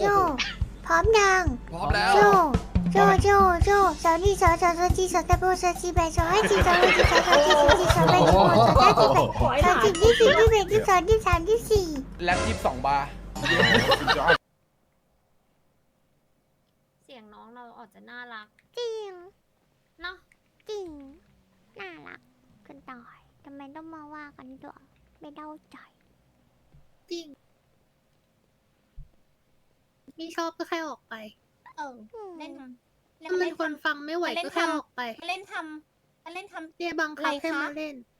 โจ พร้อมยัง พร้อมแล้ว โจ โจ โจ โจสาวนี่สาวสาวสาวจีสาวตะโบสาวจีแบสาวให้จีสาวให้จีสาวสาวจีสาวจีสาวแบสาวสาวจีแบสาวจีที่สี่ที่แบที่สองที่สามที่สี่แล็บยี่สิบสองบาร์เสียงน้องเราออกจะน่ารักจริงเนาะจริง น่ารักกันตายทำไมต้องมาว่ากันด้วยไม่เดาใจจริง ไม่ชอบก็แค่ออกไปเออเล่นทำถ้าเป็นคนฟังไม่ไหวก็แค่ออกไปมาเล่นทำมาเล่นทเรียบังคับอะไรคะให้มาเล่นำ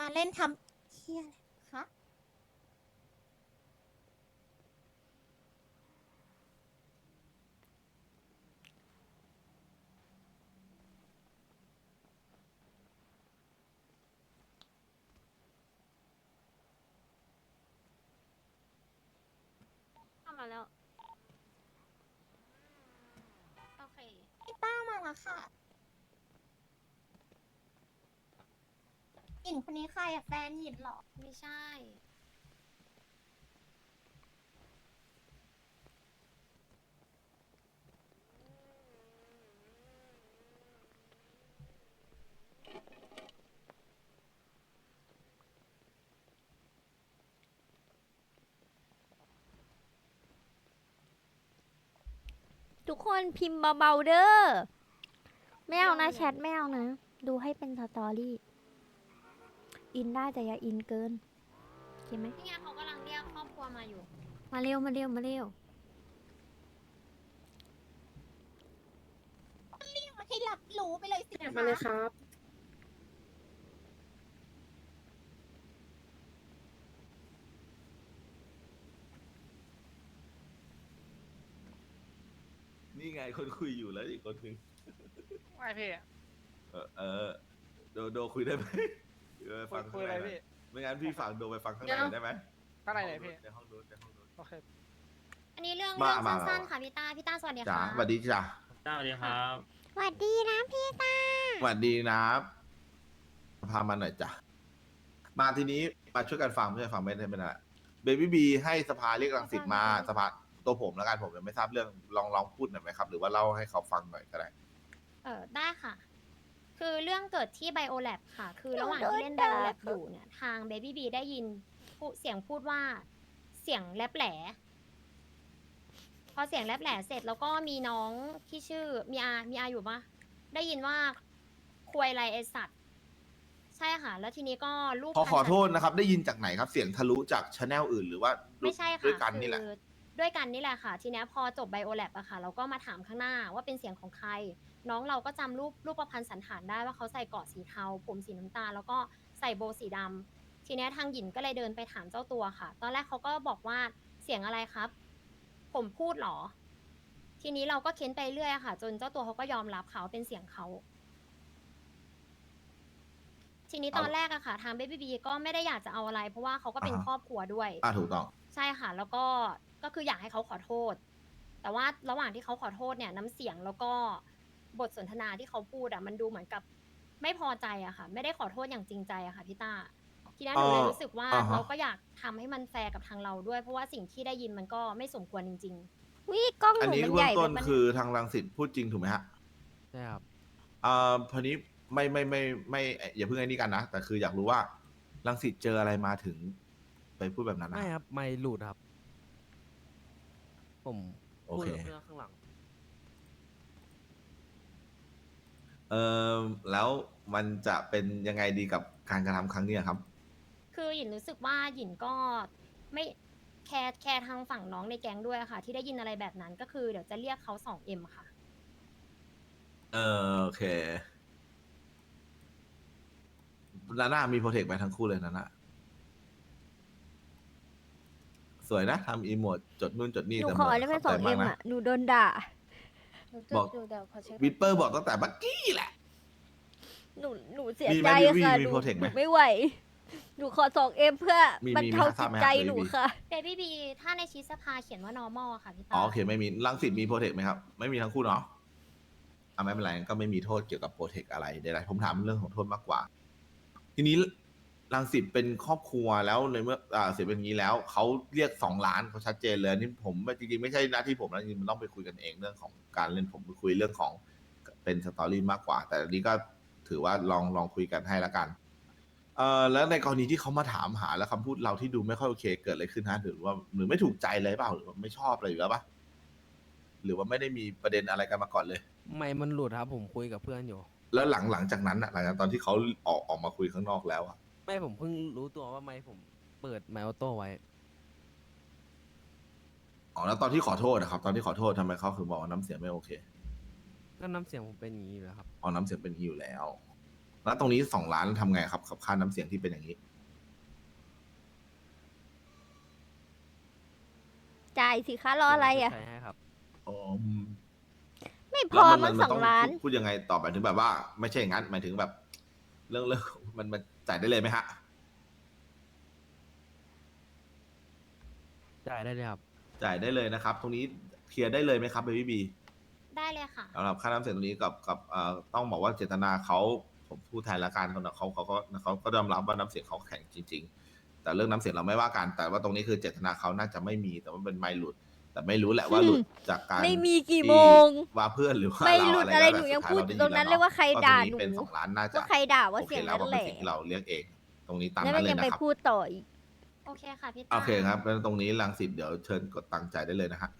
มาเล่นทำเฮียอะไรคะ เข้ามา แล้ว โอเค พี่ต้ามาแล้วค่ะหยินคนนี้ใครอะแฟนหยินเหรอ ไม่ใช่ ทุกคนพิมพ์เบาๆเด้อไม่เอานะแชทไม่เอานะ ดูให้เป็นสตอรี่ อินได้แต่อย่าอินเกินโอเคไหมนี่ไงเขากำลังเรียกครอบครัวมาอยู่ มาเร็วมาเร็วมาเร็วมาให้รับรู้ไปเลยสิมาเลยครับ นี่ไงคนคุยอยู่แล้วอีกคนนึงไม่พี่เออเออโดโดคุยได้ไหมเออคุฟัยงคุยข้างอะไรในหน่อยพี่ไม่งั้นพี่ฝากโดไปฟังข้างในเดี๋ยว ได้ไหมข้างในไหนพี่ ในห้องนู้นในห้องนู้น โอเค อันนี้เรื่องมาเรื่องมา สั้นมาๆค่ะพี่ต้าพี่ต้าสวัสดีจ๋าค่ะสวัสดีจ้ะสวัสดีครับ สวัสดีนะพี่ตาสวัสดีนะพามาหน่อยจ้ะมาทีนี้มาช่วยกันฟังไม่ใช่ฟังไม่ได้ไม่ได้เบบี้บีให้สภาเรียกรังสิตมาสภา ตัวผมแล้วกันผมยังไม่ทราบเรื่องลองลองพูดหน่อยไหมครับ หรือว่าเล่าให้เขาฟังหน่อยก็ได้ เออได้ค่ะ คือเรื่องเกิดที่ไบโอแลบค่ะ คือระหว่างที่เล่นไบโอแลบอยู่เนี่ย ทาง Baby B ได้ยินพูเสียงพูดว่าเสียงแลบแหล พอเสียงแลบแหลเสร็จแล้วก็มีน้องที่ชื่อมีอามีอาอยู่ปะได้ยินว่าควยไรไอสัตว์ ใช่ค่ะ แล้วทีนี้ก็ลูกขอพันขอสัตว์โทษนะครับ ได้ยินจากไหนครับ เสียงทะลุจากชแนลอื่นหรือว่าไม่ใช่ค่ะด้วยกันนี่แหละ คือ ด้วยกันนี่แหละค่ะ ทีเนี้ยพอจบไบโอแลบอะค่ะ เราก็มาถามข้างหน้าว่าเป็นเสียงของใคร น้องเราก็จำรูปรูปประพันธ์สันฐานได้ว่าเขาใส่เกราะสีเทา ผมสีน้ำตาลแล้วก็ใส่โบว์สีดำทีเนี้ยทางหยินก็เลยเดินไปถามเจ้าตัวค่ะ ตอนแรกเขาก็บอกว่าเสียงอะไรครับ ผมพูดเหรอ ทีนี้เราก็เค้นไปเรื่อยอะค่ะ จนเจ้าตัวเขาก็ยอมรับเขาเป็นเสียงเขา ทีนี้ตอนแรกอะค่ะ ทางเบบี้บีก็ไม่ได้อยากจะเอาอะไร เพราะว่าเขาก็เป็นอ่าฮะ ครอบครัวด้วย อ่าถูกต้อง ใช่ค่ะ แล้วก็ก็คืออยากให้เขาขอโทษ แต่ว่าระหว่างที่เขาขอโทษเนี่ย น้ำเสียงแล้วก็บทสนทนาที่เขาพูดอะมันดูเหมือนกับไม่พอใจอะค่ะ ไม่ได้ขอโทษอย่างจริงใจอะค่ะพี่ต้าทีนั้นหนูเลยเอ่อรู้สึกว่าอ่าฮะ เราก็อยากทำให้มันแฟร์กับทางเราด้วย เพราะว่าสิ่งที่ได้ยินมันก็ไม่สมควรจริง วิกล้องหอันนูนี้มันเบื้ใหองญ่ต้นแบบมันคือทางรังสิตพูดจริงถูกไหมฮะใช่ครับ อ่าพอนี้ ไม่ไม่ไม่ไม่ไม่อย่าเพิ่งไอ้นี่กันนะ แต่คืออยากรู้ว่ารังสิตเจออะไรมาถึง ไปพูดแบบนั้นนะไม่ครับ ไม่หลุดครับ ผมโอเคพูดรื่องข้างหลัง เออแล้วมันจะเป็นยังไงดีกับการกระทำครั้งนี้ครับๆคือหยินรู้สึกว่าหยินก็ไม่แคร์แคร์ทางฝั่งน้องในแก๊งด้วยอะค่ะ ที่ได้ยินอะไรแบบนั้นก็คือเดี๋ยวจะเรียกเขาสองเอ็มค่ะ เออโอเค นาน่ามีโปรเทคไปทั้งคู่เลยนาน่าสวยนะทำอีโมดจดนู่นจดนี่หนูแต่ขอหมดได้ไหมขอบสองใจเอ็มากมนะอะหนูโดนด่าบอกวิปเปอร์บอกตั้งแต่เมื่อกี้แหละ หนูหนูเสียมีไหมใจมีค่ะมีหนู Protect ไหมหนูไม่ไหว หนูขอสองเอ็มเพื่อมีบรรมีเทามีทราจิบตไหมใจครับหนูหรือค่ะ เบบี้บีถ้าในชีสภาเขียนว่า normal อะค่ะพี่ตาอ๋อโอเคไม่มีรังสิตมีโปรเทคไหมครับ ไม่มีทั้งคู่เนาะอะไม่เป็นไรก็ไม่มีโทษเกี่ยวกับโปรเทคอะไรใดๆผมถามเรื่องของโทษมากกว่า ทีนี้รังสิตเป็นครอบครัวแล้วในเมื่ออ่าเสียเป็นอย่างนี้แล้วเขาเรียกสองล้านเขาชัดเจนเลยอันนี่ผมจริงๆไม่ใช่หน้าที่ผมนะจริงๆมันต้องไปคุยกันเองเรื่องของการเล่นผมไปคุยเรื่องของเป็นสตอรี่มากกว่า แต่อันนี้ก็ถือว่าลองลองคุยกันให้ละกันเอ่อแล้วในกรณีที่เขามาถามหาแล้วคำพูดเราที่ดูไม่ค่อยโอเค เกิดอะไรขึ้นฮะหรือว่าหรือไม่ถูกใจเลยเปล่าหรือว่าไม่ชอบอะไรอยู่แล้วปะหรือว่าไม่ได้มีประเด็นอะไรกันมาก่อนเลย ไม่มันหลุดครับ ผมคุยกับเพื่อนอยู่ แล้วหลังหลังจากนั้นอะหลังจากตอนที่เขาออกออกมาคุยข้างนอกแล้วอะไม่ผมเพิ่งรู้ตัวว่าไม่ผมเปิดไมออโต้ไว้ อ๋อแล้วตอนที่ขอโทษนะครับ ตอนที่ขอโทษทำไมเขาคือบอกว่าน้ำเสียงไม่โอเคก็น้ำเสียงผมเป็นอย่างนี้อยู่แล้วครับ อ๋อน้ำเสียงเป็นอย่างนี้อยู่แล้ว แล้วตรงนี้สองล้านทำไงครับกับค่าน้ำเสียงที่เป็นอย่างนี้ จ่ายสิคะรออะไรอะ ใช่ให้ครับ อ๋ออืม ไม่พแล้วอมันมั้งมัสองต้องล้าน พูดพูดยังไงต่อไปถึงแบบว่า ไม่ใช่อย่างนั้นหมายถึงแบบ เรื่องเรื่องมันมันจ่ายได้เลยไหมฮะ จ่ายได้เลยครับ จ่ายได้เลยนะครับ ตรงนี้เคลียร์ได้เลยไหมครับเบบี้บีได้เลยค่ะ สำหรับค่าน้ำเสียงตรงนี้กับกับเอ่อต้องบอกว่าเจตนาเขาผมพูดแทนละกันเขาเขาเขาก็เขาก็ยอมรับว่าน้ำเสียงเขาแข็งจริง ๆ แต่เรื่องน้ำเสียงเราไม่ว่ากันแต่ว่าตรงนี้คือเจตนาเขาน่าจะไม่มีแต่ว่าเป็นไม่หลุด แต่ไม่รู้แหละว่าหลุดจากการไม่มีกี่ที่โมงว่าเพื่อนหรือว่าไม่เราหลุดอะไรอะไรก็หนูแล้วยังแต่พูดสุตรงนั้นเลยว่าใครตอนด่านี้หนูเป็นสองล้านน่าจะว่าใครด่าว่าโอเคเสียงแล้วนั้นว่าแหเป็นละสิ่งที่เราเรียกเอง ตรงนี้ตามแล้วนั้มันนเลยยังนะไปครับพูดต่ออีก โอเคค่ะพี่ตาโอเคครับแล้วตรงนี้ลังสิตเดี๋ยวเชิญกดตังค์จ่ายได้เลยนะฮะ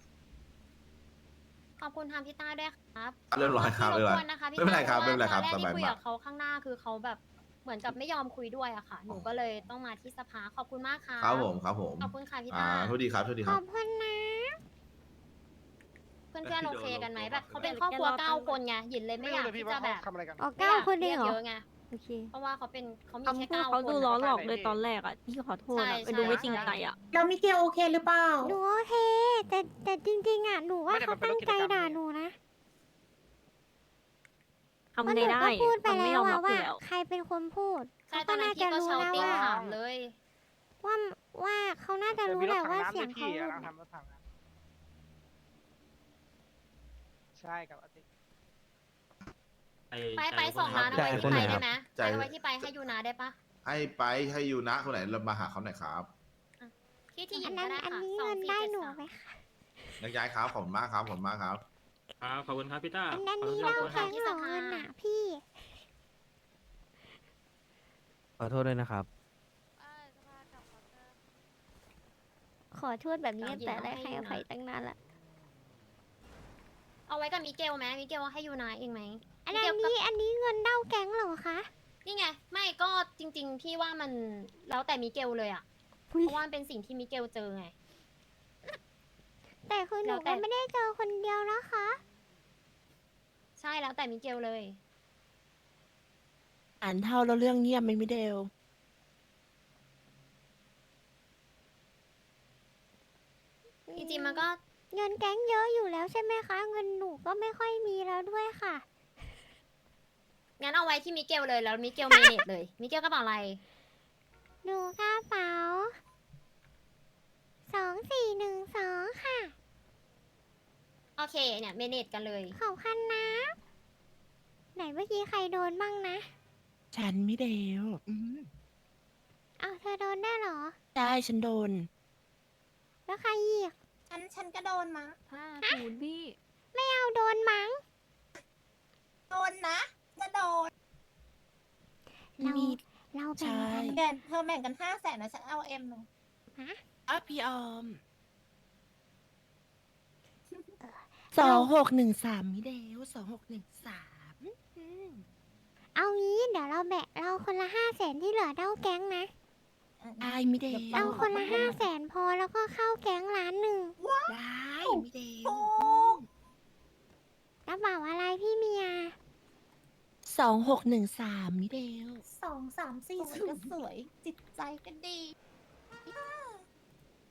ขอบคุณทางพี่ต้าด้วยครับเรียบร้อยครับพี่เรียบร้อยกวนนะคะพี่ไม่เป็นไรครับต้าไม่เป็นไรครับพาะว่าตอนแรกที่คุยสบายมากกับเขาข้างหน้าคือเขาแบบ เหมือนกับไม่ยอมคุยด้วยอะค่ะ หนูก็เลยต้องมาที่สภาขอบคุณมากค่ะครับผมครับผมขอบคุณค่ะพี่อ่าต้าโทษดีครับโทษดีขครัอบบคุณนะ เพื่อนๆโอเคกันไหมแบบเขาเป็นครอบครัวเก้าคนไงหยินเลยไม่ไม่อยากรู้เลยพี่ที่ว่าจะแบบเขาทำอะไรกันออกเก้าคนเองเหรรีอยกเยอะไงโอเคเพราะว่าเขาเป็นเขามีคำแค่พูดเก้าเขาคนดูอะล้อหลอกเลยตอนแรกอะที่ขอโทษใช่อะไปดูไม่จริงใจอะแล้วมิเกลโอเคหรือเปล่า หนูโอเค แต่แต่จริงๆอะ หนูว่าเขาตั้งใจด่าหนูนะทำ เพราะหไงนูได้ก็พูดไปมันไม่แล้ยวอมอะรับอว่า ยู่แล้ว ใครเป็นคนพูดใช่เขาตอก็นนั้น่านพี่จะก็รู้เชาแล้วติ้งว่าถามเลย ว่าว่าเขาน่าจะรู้แหละว่าเสียงเขาหลุดทำรถถังนะใช่กับอาทิตย์ ไปไปสองล้านเอาไว้ที่ไปได้ไหมจ่ายไปเอาไว้ที่ไปให้ยูนาได้ปะให้ไปให้ยูนะคนไหนเรามาหาเขาหน่อยครับที่ที่หยิอันนก็นั้นได้อันค่ะนี้สองเงินสี่ได้เจ็ดหนูสาม ไหมคะนักย้ายครับขอบคุณมากครับขอบคุณมากครับ ครับขอบคุณครับพี่ต้าอันนั้นขอบนี้คุณคเรารับแข็งเหรอเงินอะพี่ ขอโทษด้วยนะครับ ขอโทษแบบนี้ตั้งแต่แรกให้อภัยตั้งนานละ เอาไว้กับมิเกลไหมมิเกลให้ยูนาเองไหม อันมิเกลก็นี้อันนี้เงินเด้าแก๊งเหรอคะ นี่ไง ไม่ก็จริง ๆ พี่ว่ามันแล้วแต่มิเกลเลยอะ เพราะว่ามันเป็นสิ่งที่มิเกลเจอไง แต่คือหแล้นูวแต่ ก็ไม่ได้เจอคนเดียวนะคะ ใช่แล้วแต่มิเกลเลย อ่านเท่าแล้วเรื่องเงียบไหมมิเดล จริงๆมันก็เงินแก๊งเยอะอยู่แล้วใช่ไหมคะ เงินหนูก็ไม่ค่อยมีแล้วด้วยค่ะ งั้นเอาไว้ที่มิเกลเลยแล้วมิเกลเมเนจเลยมิเกลกระเป๋าอะไร หนูกระเป๋าสองสี่หนึ่งสองค่ะโอ เคเนี่ยเมเนจกันเลย ขอบคุณนะ ไหนเมื่อกี้ใครโดนบ้างนะฉันมิเดลอืมอ้าวเธอโดนได้เหรอ ได้ฉันโดน แล้วใครอีกฉันฉันก็โดนมาห้าศูนย์พี่ไม่เอาโดนมั้ง โดนนะจะโดนเรา มี เราใช่แบ่งกันแบ่งเธอแบ่งกันห้าแสนนะฉันเอาเอ็มหนึ่ง อะพี่ออม สองหกหนึ่งสามมิเดลสองหกหนึ่งสามอืมเอางี้เดี๋ยวเราแบ่งเราคนละห้าแสนที่เหลือเด้าแก๊งนะได้มิเดลเอาคนละห้าแสนพอแล้วก็เข้าแก๊งล้านหนึ่งได้มิเดลกระเป๋าอะไรพี่เมียสองหกหนึ่งสามมิเดลสองสามสี่สวยก็สวย จิตใจก็ดี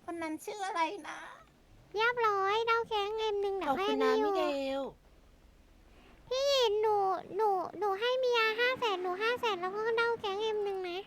คนนั้นชื่ออะไรนะ เรียบร้อยเด้าแก๊งเอ็มหนึ่งขเดี๋ยอบวให้คุณพี่นะอมิยู่เดลพี่หนูหนูหนูให้เมียห้าแสนหนูห้าแสนแล้วก็เด้าแก๊งเอ็มหนึ่งนะ